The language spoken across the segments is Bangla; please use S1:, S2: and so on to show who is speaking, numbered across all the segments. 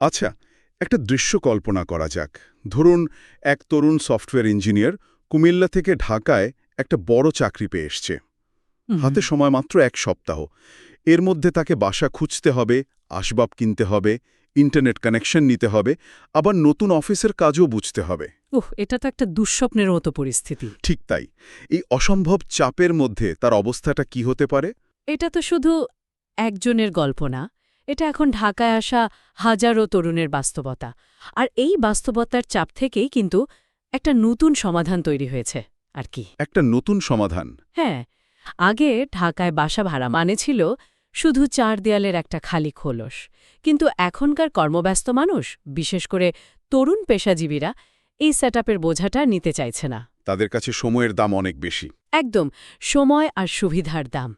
S1: আচ্ছা একটা দৃশ্য কল্পনা করা যাক। ধরুন এক তরুণ সফটওয়্যার ইঞ্জিনিয়ার কুমিল্লা থেকে ঢাকায় একটা বড় চাকরি পেয়ে এসছে। হাতে সময় মাত্র এক সপ্তাহ। এর মধ্যে তাকে বাসা খুঁজতে হবে আসবাব কিনতে হবে ইন্টারনেট কানেকশন নিতে হবে আবার নতুন অফিসের কাজও বুঝতে হবে।
S2: ওহ এটা তো একটা দুঃস্বপ্নের মতো পরিস্থিতি।
S1: ঠিক তাই। এই অসম্ভব চাপের মধ্যে তার অবস্থাটা কি হতে পারে?
S2: এটা তো শুধু একজনের গল্প না এটা এখন ঢাকায় আসা হাজারো তরুণের বাস্তবতা। আর এই বাস্তবতার চাপ থেকেই কিন্তু একটা নতুন সমাধান তৈরি হয়েছে আর কি।
S1: একটা নতুন সমাধান।
S2: হ্যাঁ আগে ঢাকায় বাসা ভাড়া মানে ছিল শুধু চার দেয়ালের একটা খালি খোলস। কিন্তু এখনকার কর্মব্যস্ত মানুষ বিশেষ করে তরুণ পেশাজীবীরা এই সেটআপের বোঝাটা নিতে চাইছে না।
S1: তাদের কাছে সময়ের দাম অনেক বেশি।
S2: একদম সময় আর সুবিধার দাম।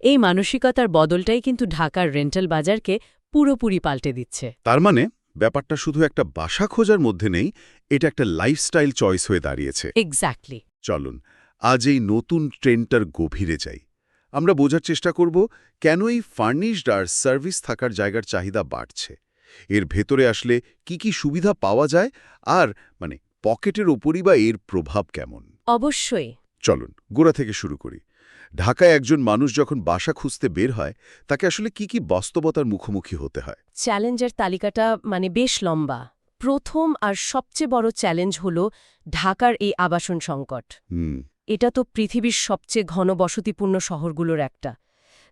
S2: এই মানসিকতার বদলটাই কিন্তু ঢাকার রেন্টাল বাজারকে পুরোপুরি পাল্টে দিচ্ছে।
S1: তার মানে ব্যাপারটা শুধু একটা বাসা খোঁজার মধ্যে নেই এটা একটা লাইফস্টাইল চয়েস হয়ে দাঁড়িয়েছে।
S2: এক্স্যাক্টলি
S1: চলুন আজ এই নতুন ট্রেন্ডটার গভীরে যাই। আমরা বোঝার চেষ্টা করব কেন এই ফার্নিশড আর সার্ভিস থাকার জায়গার চাহিদা বাড়ছে। এর ভেতরে আসলে কি কি সুবিধা পাওয়া যায় আর মানে পকেটের ওপরই বা এর প্রভাব কেমন?
S2: অবশ্যই।
S1: চলুন গোড়া থেকে শুরু করি। ঢাকায় একজন মানুষ যখন বাসা খুঁজতে বের হয় তাকে আসলে কি কি বাস্তবতার মুখোমুখি হতে হয়?
S2: চ্যালেঞ্জের তালিকাটা মানে বেশ লম্বা। প্রথম আর সবচেয়ে বড় চ্যালেঞ্জ হল ঢাকার এই আবাসন সংকট। এটা তো পৃথিবীর সবচেয়ে ঘন বসতিপূর্ণ শহরগুলোর একটা।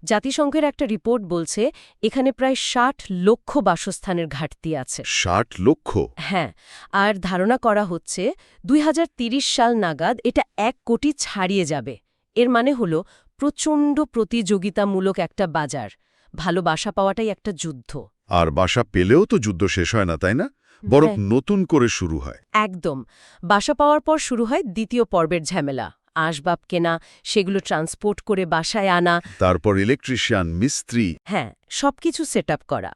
S2: জাতিসংঘের একটা রিপোর্ট বলছে এখানে প্রায় ষাট লক্ষ বাসস্থানের ঘাটতি আছে।
S1: ষাট লক্ষ?
S2: হ্যাঁ আর ধারণা করা হচ্ছে দুই সাল নাগাদ এটা এক কোটি ছাড়িয়ে যাবে। এর মানে হল প্রচণ্ড প্রতিযোগিতামূলক একটা বাজার ভালো বাসা পাওয়াটাই একটা যুদ্ধ।
S1: আর বাসা পেলেও তো যুদ্ধ শেষ হয় না তাই না? বরং
S2: হ্যাঁ।
S1: নতুন করে শুরু হয়।
S2: একদম। বাসা পাওয়ার পর শুরু হয় দ্বিতীয় পর্বের ঝামেলা আসবাব কেনা সেগুলো ট্রান্সপোর্ট করে বাসায় আনা।
S1: তারপর ইলেকট্রিশিয়ান মিস্ত্রি।
S2: হ্যাঁ সবকিছু সেট করা।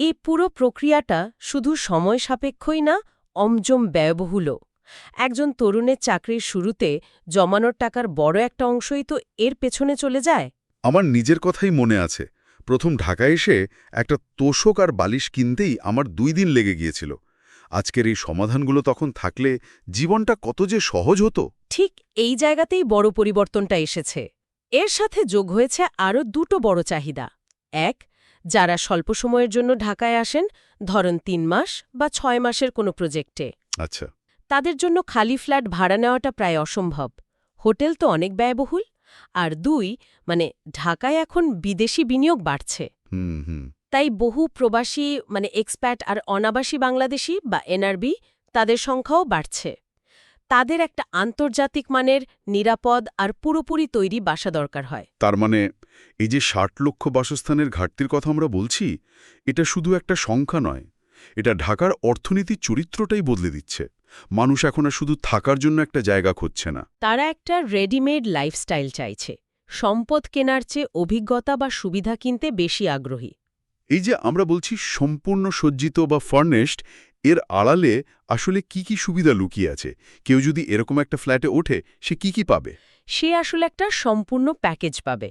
S2: এই পুরো প্রক্রিয়াটা শুধু সময় সাপেক্ষই না অমজম ব্যয়বহুলও। একজন তরুণের চাকরির শুরুতে জমানোর টাকার বড় একটা অংশই তো এর পেছনে চলে যায়।
S1: আমার নিজের কথাই মনে আছে। প্রথম ঢাকায় এসে একটা তোষক আর বালিশ কিনতেই আমার দুই দিন লেগে গিয়েছিল। আজকের এই সমাধানগুলো তখন থাকলে জীবনটা কত যে সহজ হতো।
S2: ঠিক এই জায়গাতেই বড় পরিবর্তনটা এসেছে। এর সাথে যোগ হয়েছে আরও দুটো বড় চাহিদা। এক যারা স্বল্প সময়ের জন্য ঢাকায় আসেন ধরন তিন মাস বা ছয় মাসের কোনো প্রজেক্টে।
S1: আচ্ছা।
S2: তাদের জন্য খালি ফ্ল্যাট ভাড়া নেওয়াটা প্রায় অসম্ভব। হোটেল তো অনেক ব্যয়বহুল। আর দুই মানে ঢাকায় এখন বিদেশি বিনিয়োগ বাড়ছে। তাই বহু প্রবাসী মানে এক্সপ্যাট আর অনাবাসী বাংলাদেশি বা এনআরবি তাদের সংখ্যাও বাড়ছে। তাদের একটা আন্তর্জাতিক মানের নিরাপদ আর পুরোপুরি তৈরি বাসা দরকার হয়।
S1: তার মানে এই যে ষাট লক্ষ বাসস্থানের ঘাটতির কথা আমরা বলছি এটা শুধু একটা সংখ্যা নয় এটা ঢাকার অর্থনীতির চরিত্রটাই বদলে দিচ্ছে। মানুষ এখন আর শুধু থাকার জন্য একটা জায়গা খুঁজছে না।
S2: তারা একটা রেডিমেড লাইফস্টাইল চাইছে। সম্পদ কেনার চেয়ে অভিজ্ঞতা বা সুবিধা কিনতে বেশি আগ্রহী।
S1: এই যে আমরা বলছি সম্পূর্ণ সজ্জিত বা ফার্নেশড এর আড়ালে আসলে কি কি সুবিধা লুকিয়ে আছে? কেউ যদি এরকম একটা ফ্ল্যাটে ওঠে সে কি কি পাবে?
S2: সে আসলে একটা সম্পূর্ণ প্যাকেজ পাবে।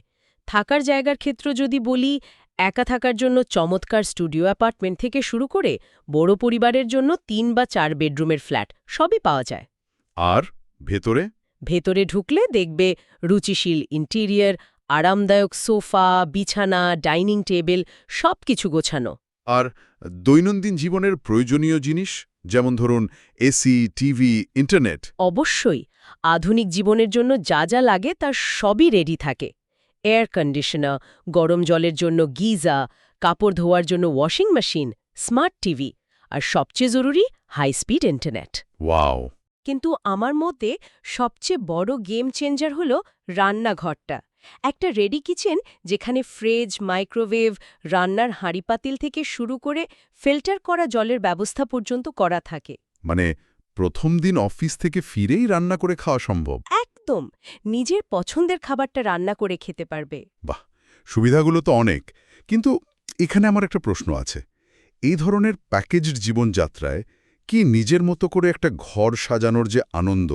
S2: থাকার জায়গার ক্ষেত্র যদি বলি একা থাকার জন্য চমৎকার স্টুডিও অ্যাপার্টমেন্ট থেকে শুরু করে বড় পরিবারের জন্য তিন বা চার বেডরুমের ফ্ল্যাট সবই পাওয়া যায়।
S1: আর ভেতরে?
S2: ভেতরে ঢুকলে দেখবে রুচিশীল ইন্টিরিয়ার আরামদায়ক সোফা বিছানা ডাইনিং টেবিল সব কিছু গোছানো।
S1: আর দৈনন্দিন জীবনের প্রয়োজনীয় জিনিস? যেমন ধরুন এসি টিভি ইন্টারনেট
S2: অবশ্যই। আধুনিক জীবনের জন্য যা যা লাগে তার সবই রেডি থাকে। এয়ার কন্ডিশনার গরম জলের জন্য গিজা কাপড় ধোয়ার জন্য ওয়াশিং মেশিন স্মার্ট টিভি আর সবচেয়ে জরুরি হাই স্পিড ইন্টারনেট
S1: ওয়াও
S2: কিন্তু আমার মতে সবচেয়ে বড় গেম চেঞ্জার হল রান্নাঘরটা। একটা রেডি কিচেন যেখানে ফ্রিজ মাইক্রোওয়েভ রান্নার হাঁড়িপাতিল থেকে শুরু করে ফিল্টার করা জলের ব্যবস্থা পর্যন্ত করা থাকে।
S1: মানে প্রথম দিন অফিস থেকে ফিরেই রান্না করে খাওয়া সম্ভব?
S2: একদম নিজের পছন্দের খাবারটা রান্না করে খেতে পারবে।
S1: বাহ সুবিধাগুলো তো অনেক। কিন্তু এখানে আমার একটা প্রশ্ন আছে। এই ধরনের প্যাকেজড জীবনযাত্রায় কি নিজের মতো করে একটা ঘর সাজানোর যে আনন্দ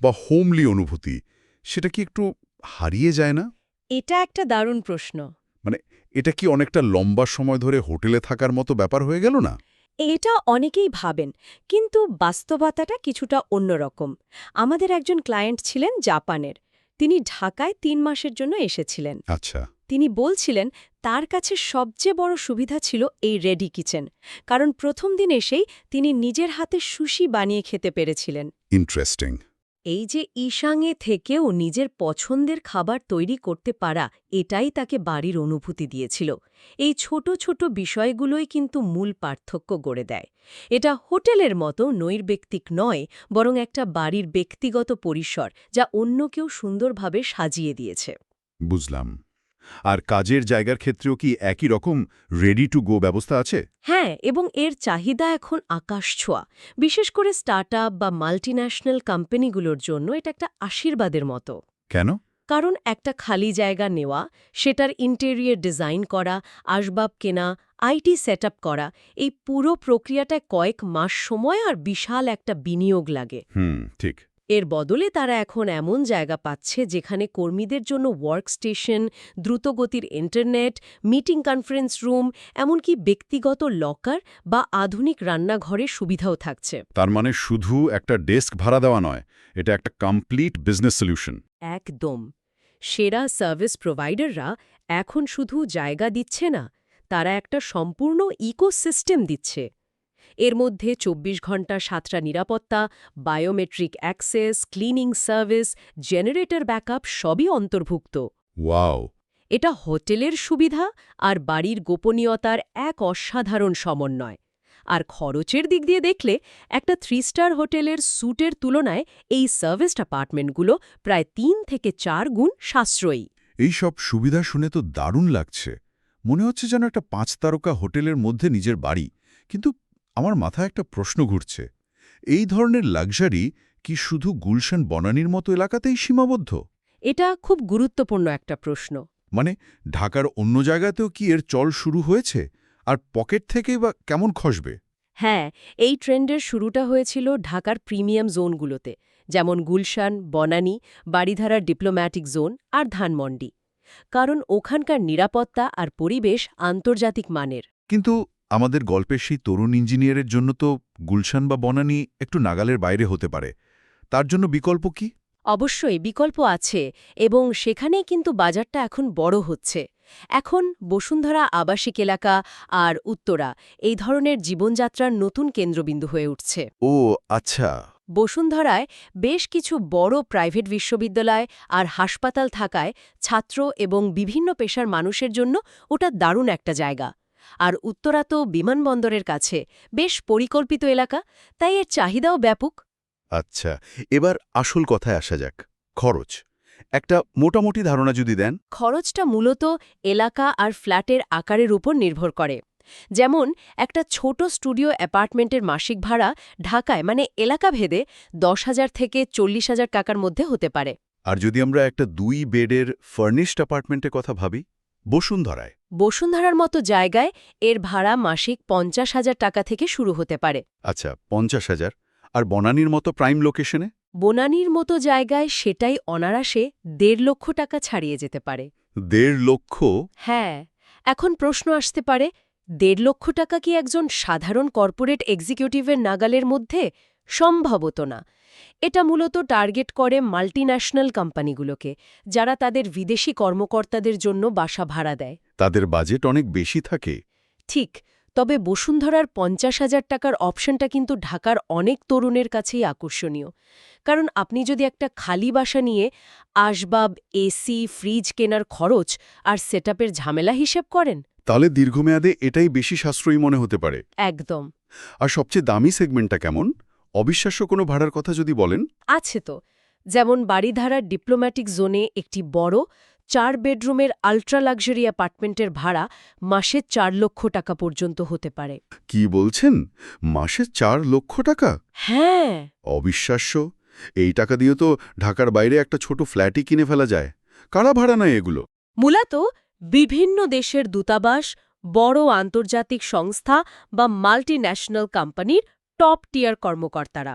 S1: বা হোমলি অনুভূতি সেটা কি একটু হারিয়ে যায় না?
S2: এটা একটা দারুণ প্রশ্ন।
S1: মানে এটা কি অনেকটা লম্বা সময় ধরে হোটেলে থাকার মতো ব্যাপার হয়ে গেল না?
S2: এটা অনেকেই ভাবেন কিন্তু বাস্তবতাটা কিছুটা অন্যরকম আমাদের একজন ক্লায়েন্ট ছিলেন জাপানের। তিনি ঢাকায় তিন মাসের জন্য এসেছিলেন।
S1: আচ্ছা।
S2: তিনি বলছিলেন তার কাছে সবচেয়ে বড় সুবিধা ছিল এই রেডি কিচেন কারণ প্রথম দিন এসেই তিনি নিজের হাতে সুশি বানিয়ে খেতে পেরেছিলেন।
S1: ইন্টারেস্টিং
S2: এই যে ঈশাঙে থেকেও নিজের পছন্দের খাবার তৈরি করতে পারা, এটাই তাকে বাড়ির অনুভূতি দিয়েছিল। এই ছোট ছোট বিষয়গুলোই কিন্তু মূল পার্থক্য গড়ে দেয়। এটা হোটেলের মতো নৈর্ব্যক্তিক নয়, বরং একটা বাড়ির ব্যক্তিগত পরিসর, যা অন্য কেউ সুন্দরভাবে সাজিয়ে দিয়েছে।
S1: বুঝলাম। আর কাজের জায়গার ক্ষেত্রেও কি একই রকম রেডি টু গো ব্যবস্থা আছে?
S2: হ্যাঁ এবং এর চাহিদা এখন আকাশ ছোঁয়া। বিশেষ করে স্টার্টআপ বা মাল্টিন্যাশনাল কোম্পানিগুলোর জন্য এটা একটা আশীর্বাদের মতো।
S1: কেন?
S2: কারণ একটা খালি জায়গা নেওয়া সেটার ইন্টেরিয়র ডিজাইন করা আসবাব কেনা আইটি সেট করা এই পুরো প্রক্রিয়াটায় কয়েক মাস সময় আর বিশাল একটা বিনিয়োগ লাগে।
S1: হুম ঠিক।
S2: এর বদলে তারা এখন এমন জায়গা পাচ্ছে যেখানে কর্মীদের জন্য ওয়ার্কস্টেশন দ্রুতগতির ইন্টারনেট মিটিং কনফারেন্স রুম এমনকি ব্যক্তিগত লকার বা আধুনিক রান্নাঘরের সুবিধাও থাকছে।
S1: তার মানে শুধু একটা ডেস্ক ভাড়া দেওয়া নয় এটা একটা কমপ্লিট বিজনেস সলিউশন
S2: একদম। সেরা সার্ভিস প্রোভাইডাররা এখন শুধু জায়গা দিচ্ছে না তারা একটা সম্পূর্ণ ইকোসিস্টেম দিচ্ছে। এর মধ্যে ২৪ ঘণ্টা সাতটা নিরাপত্তা biometric access cleaning service generator backup সবই অন্তর্ভুক্ত।
S1: ওয়াও।
S2: এটা হোটেলের সুবিধা আর বাড়ির গোপনীয়তার এক অসাধারণ সমন্বয়। আর খরচের দিক দিয়ে দেখলে একটা থ্রি স্টার হোটেলের স্যুটের তুলনায় এই সার্ভিস অ্যাপার্টমেন্টগুলো প্রায় তিন থেকে চার গুণ সাশ্রয়ী।
S1: এই সব সুবিধা শুনে তো দারুণ লাগছে। মনে হচ্ছে যেন একটা পাঁচ তারকা হোটেলের মধ্যে নিজের বাড়ি কিন্তু আমার মাথায় একটা প্রশ্ন ঘুরছে। এই ধরনের লাক্সারি কি শুধু গুলশান বনানীর মতো এলাকাতেই সীমাবদ্ধ?
S2: এটা খুব গুরুত্বপূর্ণ একটা প্রশ্ন।
S1: মানে ঢাকার অন্য জায়গাতেও কি এর চল শুরু হয়েছে? আর পকেট থেকেই বা কেমন খসবে?
S2: হ্যাঁ এই ট্রেন্ডের শুরুটা হয়েছিল ঢাকার প্রিমিয়াম জোনগুলোতে যেমন গুলশান বনানী বাড়িধারার ডিপ্লোম্যাটিক জোন আর ধানমন্ডি। কারণ ওখানকার নিরাপত্তা আর পরিবেশ আন্তর্জাতিক মানের।
S1: কিন্তু আমাদের গল্পের সেই তরুণ ইঞ্জিনিয়ারের জন্য তো গুলশান বা বনানী একটু নাগালের বাইরে হতে পারে। তার জন্য বিকল্প কি?
S2: অবশ্যই বিকল্প আছে এবং সেখানেই কিন্তু বাজারটা এখন বড় হচ্ছে। এখন বসুন্ধরা আবাসিক এলাকা আর উত্তরা এই ধরনের জীবনযাত্রার নতুন কেন্দ্রবিন্দু হয়ে উঠছে।
S1: ও আচ্ছা।
S2: বসুন্ধরায় বেশ কিছু বড় প্রাইভেট বিশ্ববিদ্যালয় আর হাসপাতাল থাকায় ছাত্র এবং বিভিন্ন পেশার মানুষের জন্য ওটা দারুণ একটা জায়গা। আর উত্তরা তো বিমানবন্দরের কাছে। বেশ পরিকল্পিত এলাকা তাই এর চাহিদাও ব্যাপক।
S1: আচ্ছা এবার আসল কথায় আসা যাক খরচ। একটা মোটামুটি ধারণা যদি দেন।
S2: খরচটা মূলত এলাকা আর ফ্ল্যাটের আকারের উপর নির্ভর করে। যেমন একটা ছোট স্টুডিও অ্যাপার্টমেন্টের মাসিক ভাড়া ঢাকায় মানে এলাকা ভেদে দশ হাজার থেকে চল্লিশ হাজার টাকার মধ্যে হতে পারে।
S1: আর যদি আমরা একটা দুই বেডের ফার্নিশড অ্যাপার্টমেন্টের কথা ভাবি বসুন্ধরায়।
S2: বসুন্ধরার মতো জায়গায় এর ভাড়া মাসিক পঞ্চাশ হাজার টাকা থেকে শুরু হতে পারে।
S1: আচ্ছা পঞ্চাশ হাজার। আর বনানীর মতো প্রাইম লোকেশনে?
S2: বনানীর মতো জায়গায় সেটাই অনারাসে দেড় লক্ষ টাকা ছাড়িয়ে যেতে পারে।
S1: দেড় লক্ষ?
S2: হ্যাঁ এখন প্রশ্ন আসতে পারে দেড় লক্ষ টাকা কি একজন সাধারণ কর্পোরেট এক্সিকিউটিভের নাগালের মধ্যে সম্ভবত না। এটা মূলত টার্গেট করে মাল্টিন্যাশনাল কোম্পানিগুলোকে যারা তাদের বিদেশি কর্মকর্তাদের জন্য বাসা ভাড়া দেয়।
S1: তাদের বাজেট অনেক বেশি থাকে।
S2: ঠিক তবে বসুন্ধরার পঞ্চাশ হাজার টাকার অপশনটা কিন্তু ঢাকার অনেক তরুণের কাছেই আকর্ষণীয়। কারণ আপনি যদি একটা খালি বাসা নিয়ে আসবাব এসি ফ্রিজ কেনার খরচ আর সেটআপের ঝামেলা হিসেব করেন?
S1: তাহলে দীর্ঘমেয়াদে এটাই বেশি সাশ্রয়ী মনে হতে পারে।
S2: একদম।
S1: আর সবচেয়ে দামি সেগমেন্টটা কেমন? অবিশ্বাস্য কোনো ভাড়ার কথা যদি বলেন?
S2: আছে তো। যেমন বাড়িধারার ডিপ্লোম্যাটিক জোনে একটি বড় চার বেডরুমের আল্ট্রা লাক্সারি অ্যাপার্টমেন্টের ভাড়া মাসে চার লক্ষ টাকা পর্যন্ত হতে পারে।
S1: কি বলছেন? মাসে চার লক্ষ টাকা?
S2: হ্যাঁ।
S1: অবিশ্বাস্য। এই টাকা দিয়ে তো ঢাকার বাইরে একটা ছোট ফ্ল্যাটই কিনে ফেলা যায়। কারা ভাড়া নেয় এগুলো?
S2: মূলত বিভিন্ন দেশের দূতাবাস বড় আন্তর্জাতিক সংস্থা বা মাল্টিন্যাশনাল কোম্পানির টপ টিয়ার কর্মকর্তারা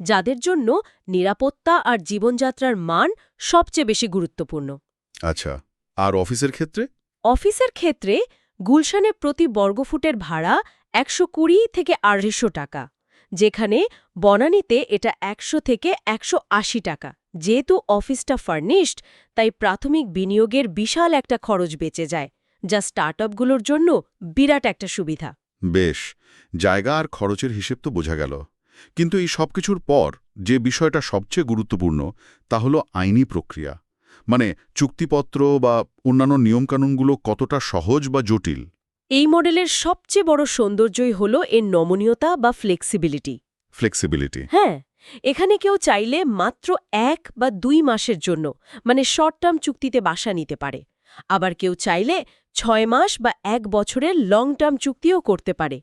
S2: যাদের জন্য নিরাপত্তা আর জীবনযাত্রার মান সবচেয়ে বেশি গুরুত্বপূর্ণ।
S1: আচ্ছা আর অফিসের ক্ষেত্রে?
S2: অফিসের ক্ষেত্রে গুলশানে প্রতি বর্গফুটের ভাড়া একশো কুড়ি থেকে আড়াইশো টাকা যেখানে বনানীতে এটা একশো থেকে একশো আশি টাকা। যেহেতু অফিসটা ফার্নিশড তাই প্রাথমিক বিনিয়োগের বিশাল একটা খরচ বেঁচে যায় যা স্টার্টআপগুলোর জন্য বিরাট একটা সুবিধা।
S1: বেশ জায়গা আর খরচের হিসেব তো বোঝা গেল। কিন্তু এই সব কিছুর পর যে বিষয়টা সবচেয়ে গুরুত্বপূর্ণ তা হলো আইনি প্রক্রিয়া। মানে চুক্তিপত্র বা অন্যান্য নিয়মকানুনগুলো কতটা সহজ বা জটিল।
S2: এই মডেলের সবচেয়ে বড় সৌন্দর্যই হল এর নমনীয়তা বা ফ্লেক্সিবিলিটি
S1: ফ্লেক্সিবিলিটি
S2: হ্যাঁ এখানে কেউ চাইলে মাত্র এক বা দুই মাসের জন্য মানে শর্ট টার্ম চুক্তিতে বাসা নিতে পারে। আবার কেউ চাইলে ছয় মাস বা এক বছরের লং টার্ম চুক্তিও করতে পারে।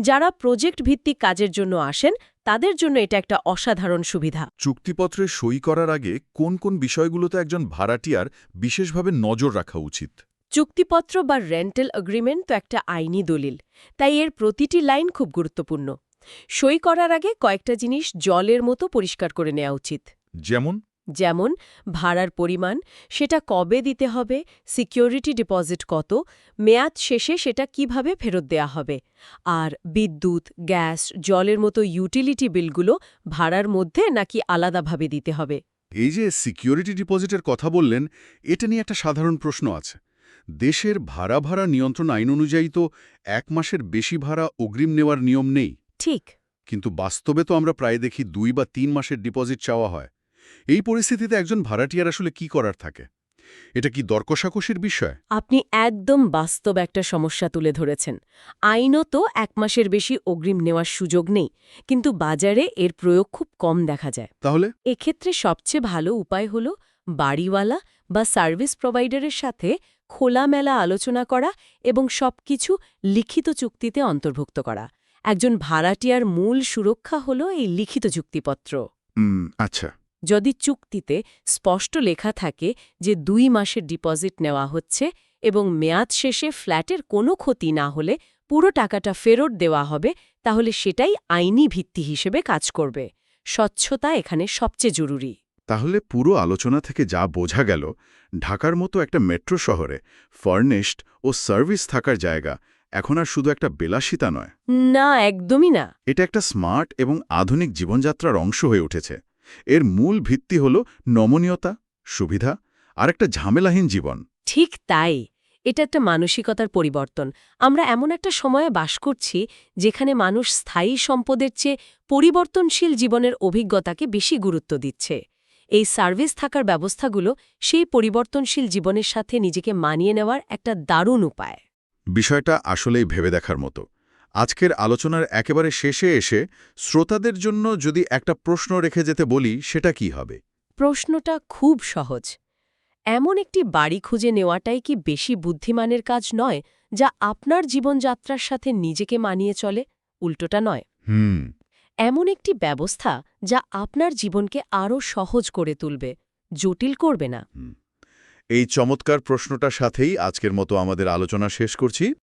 S2: যারা প্রজেক্ট ভিত্তিক কাজের জন্য আসেন তাদের জন্য এটা একটা অসাধারণ সুবিধা।
S1: চুক্তিপত্রে সই করার আগে কোন কোন বিষয়গুলোতে একজন ভাড়াটিয়ার বিশেষভাবে নজর রাখা উচিত?
S2: চুক্তিপত্র বা রেন্টাল এগ্রিমেন্ট তো একটা আইনি দলিল তাই এর প্রতিটি লাইন খুব গুরুত্বপূর্ণ। সই করার আগে কয়েকটা জিনিস জলের মতো পরিষ্কার করে নেওয়া উচিত।
S1: যেমন?
S2: যেমন ভাড়ার পরিমাণ সেটা কবে দিতে হবে সিকিউরিটি ডিপোজিট কত মেয়াদ শেষে সেটা কীভাবে ফেরত দেয়া হবে আর বিদ্যুৎ গ্যাস জলের মতো ইউটিলিটি বিলগুলো ভাড়ার মধ্যে নাকি আলাদাভাবে দিতে হবে?
S1: এই যে সিকিউরিটি ডিপোজিটের কথা বললেন এটা নিয়ে একটা সাধারণ প্রশ্ন আছে। দেশের ভাড়া ভাড়া নিয়ন্ত্রণ আইন অনুযায়ী তো এক মাসের বেশি ভাড়া অগ্রিম নেওয়ার নিয়ম নেই।
S2: ঠিক।
S1: কিন্তু বাস্তবে তো আমরা প্রায় দেখি দুই বা তিন মাসের ডিপোজিট চাওয়া হয়। এই পরিস্থিতিতে একজন ভাড়াটিয়ার আসলে কি করার থাকে? এটা কি দরকষাকষির বিষয়?
S2: আপনি একদম বাস্তব একটা সমস্যা তুলে ধরেছেন। আইনত এক মাসের বেশি অগ্রিম নেওয়ার সুযোগ নেই কিন্তু বাজারে এর প্রয়োগ খুব কম দেখা যায়।
S1: তাহলে?
S2: এক্ষেত্রে সবচেয়ে ভালো উপায় হল বাড়িওয়ালা বা সার্ভিস প্রোভাইডারের সাথে খোলামেলা আলোচনা করা এবং সবকিছু লিখিত চুক্তিতে অন্তর্ভুক্ত করা। একজন ভাড়াটিয়ার মূল সুরক্ষা হল এই লিখিত চুক্তিপত্র।
S1: আচ্ছা।
S2: যদি চুক্তিতে স্পষ্ট লেখা থাকে যে দুই মাসের ডিপোজিট নেওয়া হচ্ছে এবং মেয়াদ শেষে ফ্ল্যাটের কোনো ক্ষতি না হলে পুরো টাকাটা ফেরত দেওয়া হবে তাহলে সেটাই আইনি ভিত্তি হিসেবে কাজ করবে। স্বচ্ছতা এখানে সবচেয়ে জরুরি।
S1: তাহলে পুরো আলোচনা থেকে যা বোঝা গেল ঢাকার মতো একটা মেট্রো শহরে ফার্নিশড ও সার্ভিস থাকার জায়গা এখন আর শুধু একটা বিলাসিতা নয়।
S2: না একদমই না।
S1: এটা একটা স্মার্ট এবং আধুনিক জীবনযাত্রার অংশ হয়ে উঠেছে। এর মূল ভিত্তি হল নমনীয়তা সুবিধা আর একটা ঝামেলাহীন জীবন।
S2: ঠিক তাই। এটা একটা মানসিকতার পরিবর্তন। আমরা এমন একটা সময়ে বাস করছি যেখানে মানুষ স্থায়ী সম্পদের চেয়ে পরিবর্তনশীল জীবনের অভিজ্ঞতাকে বেশি গুরুত্ব দিচ্ছে। এই সার্ভিস থাকার ব্যবস্থাগুলো সেই পরিবর্তনশীল জীবনের সাথে নিজেকে মানিয়ে নেওয়ার একটা দারুণ উপায়।
S1: বিষয়টা আসলেই ভেবে দেখার মতো। আজকের আলোচনার একেবারে শেষে এসে শ্রোতাদের জন্য যদি একটা প্রশ্ন রেখে যেতে বলি সেটা কি হবে?
S2: প্রশ্নটা খুব সহজ। এমন একটি বাড়ি খুঁজে নেওয়াটাই কি বেশি বুদ্ধিমানের কাজ নয় যা আপনার জীবনযাত্রার সাথে নিজেকে মানিয়ে চলে? উল্টোটা নয়।
S1: হুম।
S2: এমন একটি ব্যবস্থা যা আপনার জীবনকে আরও সহজ করে তুলবে জটিল করবে না।
S1: এই চমৎকার প্রশ্নটার সাথেই আজকের মতো আমাদের আলোচনা শেষ করছি।